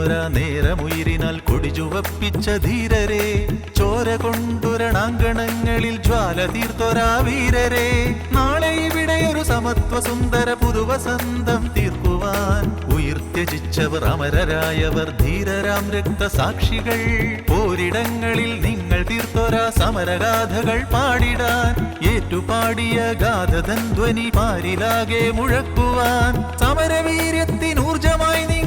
വീണൊരാ നേരമുയിരിനാൽ കൊടിചുവപ്പിച്ച ധീരരെ ചോര കൊണ്ടുരണാങ്കണങ്ങളിൽ ജ്വാല തീർത്തൊരാ വീരരെ. നാളെ ഇവിടെ ഒരു സമത്വ സുന്ദര പുതുവസന്തം തീർക്കുവാൻ ഉയർത്യജിച്ചവർ അമരരായവർ ധീരരാം രക്തസാക്ഷികൾ. പോരിടങ്ങളിൽ നിങ്ങൾ തീർത്തൊരാ സമരഗാഥകൾ പാടിടാൻ ഏറ്റുപാടിയ ഗാഥതൻ ധ്വനി പാരിലാകെ മുഴക്കുവാൻ. സമരവീര്യത്തിനൂർജമായി പാതയിൽ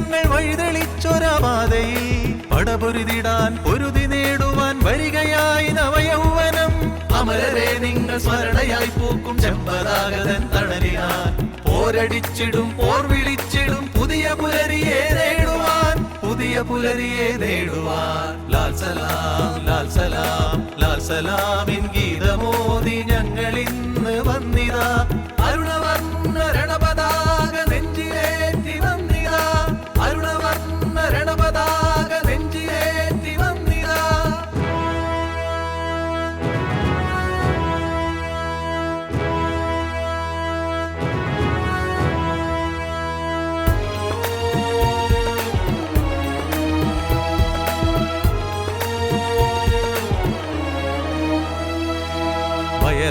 പടപൊരുതിടാൻ പൊരുതി നേടുവാൻ വരികയായി നവയൗവനം. അമരരെ നിങ്ങൾ സ്മരണയായി പൂക്കും ചെമ്പതാകതൻ തണലിനാൻ പോരടിച്ചിടും പോർ വിളിച്ചിടും പുതിയ പുലരിയെ നേടുവാൻ. പുതിയ പുലരിയെ നേടുവാൻ. ലാൽ സലാം ലാൽ സലാം ലാൽ സലാമിൻ ഗീതമോദി ഞങ്ങൾ ഇന്ന് വന്നിതാ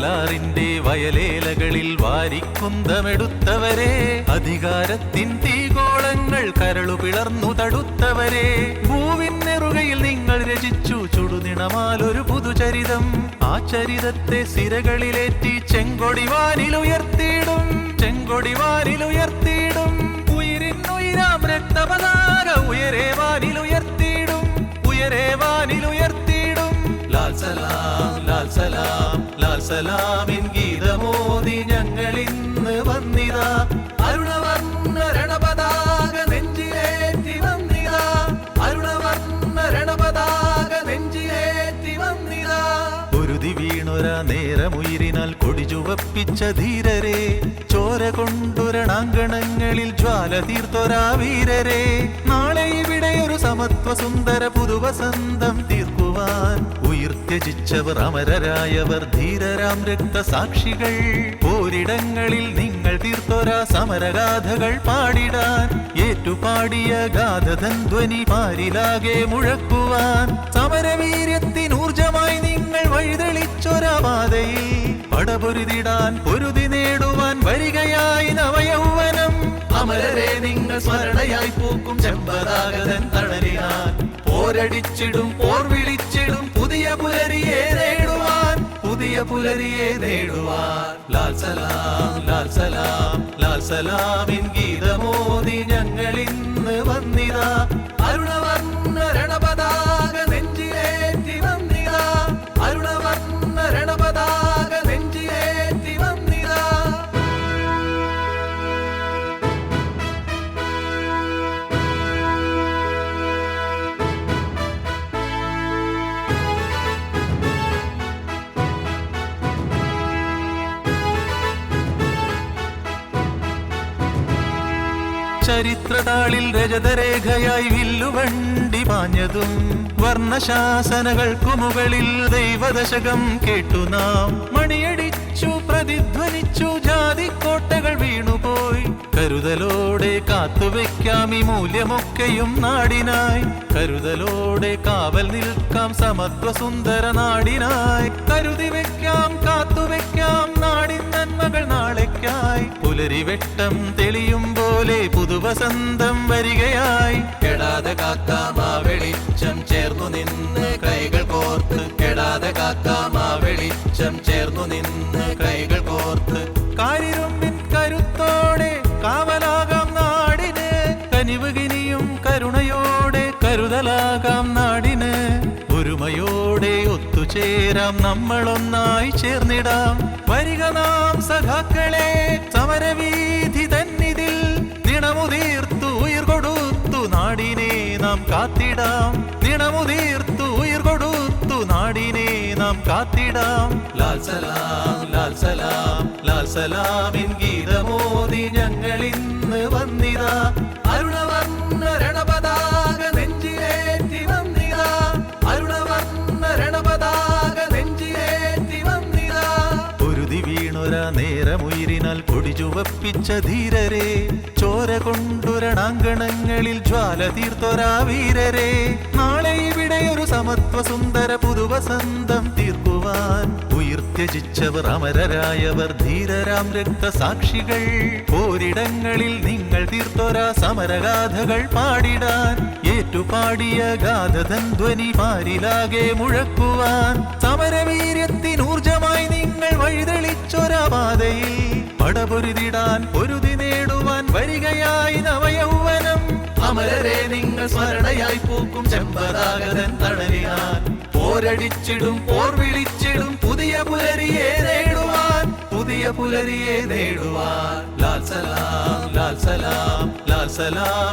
വയലാറിന്റെ വയലേലകളിൽ വാരിക്കുന്തമെടുത്തവരെ അധികാരത്തിൻ തീകോളങ്ങൾ കരളു പിളർന്നു തടുത്തവരെ. ഭൂവിന്നെറുകയിൽ നിങ്ങൾ രചിച്ചു ചുടുനിണമാലൊരു പുതുചരിതം. ആ ചരിതത്തെ സിരകളിലേറ്റി ചെങ്കൊടിവാനിലുയർത്തിയിടും. ചെങ്കൊടിവാനിലുയർത്തിയിടും സലാമിൻ ഗീതമോദി ഞങ്ങൾ ഇന്ന് വന്നിതാ. അരുണവർണ രണപതാക നെഞ്ചിലേറ്റി വന്നിതാ. അരുണവർണ രണപതാക നെഞ്ചിലേറ്റി വന്നിതാ. പൊരുതി വീണൊരാ നേരമുയിരിനാൽ കൊടിചുവപ്പിച്ച ധീരരെ. ചോര കൊണ്ടുരണാങ്കണങ്ങളിൽ ജ്വാല തീർത്തൊരാ വീരരെ. നാളെ ഇവിടെ ഒരു സമത്വ സുന്ദര പുതുവസന്തം തീർക്കുവാൻ ഉയർത്യജിച്ചവർ അമരരായവർ ധീരരാം രക്തസാക്ഷികൾ. പോരിടങ്ങളിൽ നിങ്ങൾ തീർത്തൊരാ സമരഗാഥകൾ പാടിടാൻ. ഏറ്റുപാടിയ ഗാഥതൻ ധ്വനി പാരിലാകെ മുഴക്കുവാൻ. സമരവീര്യത്തിനൂർജമായി നിങ്ങൾ വഴിതെളിച്ചൊരാ പാതയിൽ. പടപൊരുതിടാൻ പൊരുതി നേടുവാൻ വരികയായി നവയൗവനം. അമരരെ നിങ്ങൾ സ്മരണയായി പൂക്കും ചെമ്പതാകതൻ തണലിനാൻ പോരടിച്ചിടും പുതിയ പുലരിയെ നേടുവാൻ. ലാൽ സലാം ലാൽ സലാം ലാൽ സലാമിൻ ചരിത്രതാളിൽ രജതരേഖയായി വില്ലുവണ്ടി പാഞ്ഞതും വർണശാസനകൾക്കു മുകളിൽ ദൈവദശകം കേട്ടു നാം. മണിയടിച്ചു പ്രതിധ്വനിച്ചു ജാതിക്കോട്ടകൾ വീണുപോയി. കരുതലോടെ കാത്തുവെക്കാം ഈ മൂല്യമൊക്കെയും നാടിനായി. കരുതലോടെ കാവൽ നിൽക്കാം സമത്വ സുന്ദര നാടിനായി. കരുതി വെക്കാം കാത്തുവെക്കാം നാടിൻ നന്മകൾ നാളേക്കായി. പുലരിവെട്ടം തെളിയും പുതുവസന്തം വരികയായി. കെടാതെ കാക്കാമാ വെളിച്ചം ചേർന്നു നിന്ന് കൈകൾ കോർത്ത്. കെടാതെ കാക്കാമാ വെളിച്ചം ചേർന്നു നിന്ന് കൈകൾ കോർത്ത്. കാരിരുമ്പിൻ കരുത്തോടെ കാവലാകാം നാടിന്. കനിവുകിനിയും കരുണയോടെ കരുതലാകാം നാടിന്. ഒരുമയോടെ ഒത്തുചേരാം നമ്മളൊന്നായി ചേർന്നിടാം. വരിക നാം സഖാക്കളെ സമരവീതി തന്നിതിൽ ദിണമുതീർത്തു ഉയർ കൊടുത്തു നാടിനെ നാം കാത്തിടാം. ദിണമുതീർത്തു ഉയർ കൊടുത്തു നാടിനെ നാം കാത്തിടാം. ലാൽ സലാം ലാൽ സലാം ലാൽ സലാമിൻ ഗീതമോദി ഞങ്ങൾ ഇന്ന് വന്നിതാ. രണപതാക പൊടി ചുവപ്പിച്ച ധീരരെ ചോര കൊണ്ടുരണാങ്കണങ്ങളിൽ ജ്വാല തീർത്തൊരാ വീരരെ നാളെ ഇവിടെ ഒരു സമത്വ സുന്ദര പുതുവസന്തം തീർക്കുവാൻ ഉയർത്യജിച്ചവർ അമരരായവർ ധീരരാം രക്തസാക്ഷികൾ. പോരിടങ്ങളിൽ നിങ്ങൾ തീർത്തൊരാ സമരഗാഥകൾ പാടിടാൻ ഏറ്റുപാടിയ ഗാഥതൻ ധ്വനി പാരിലാകെ മുഴക്കുവാൻ. സമരവീര്യത്തിനൂർജമായി നിങ്ങൾ വഴിതെളിച്ചൊരാ പാതയിൽ പടപൊരുതിടാൻ പൊരുതി നേടുവാൻ വരികയായി നവയൗവനം. അമരരെ നിങ്ങൾ സ്മരണയായി പൂക്കും ചെമ്പതാകതൻ തണലിയാൻ പോരടിച്ചിടും പോർ വിളിച്ചിടും പുതിയ പുലരിയെ നേടുവാൻ. പുതിയ പുലരിയെ നേടുവാൻ. ലാൽ സലാം ലാൽ സലാം ലാൽ സലാം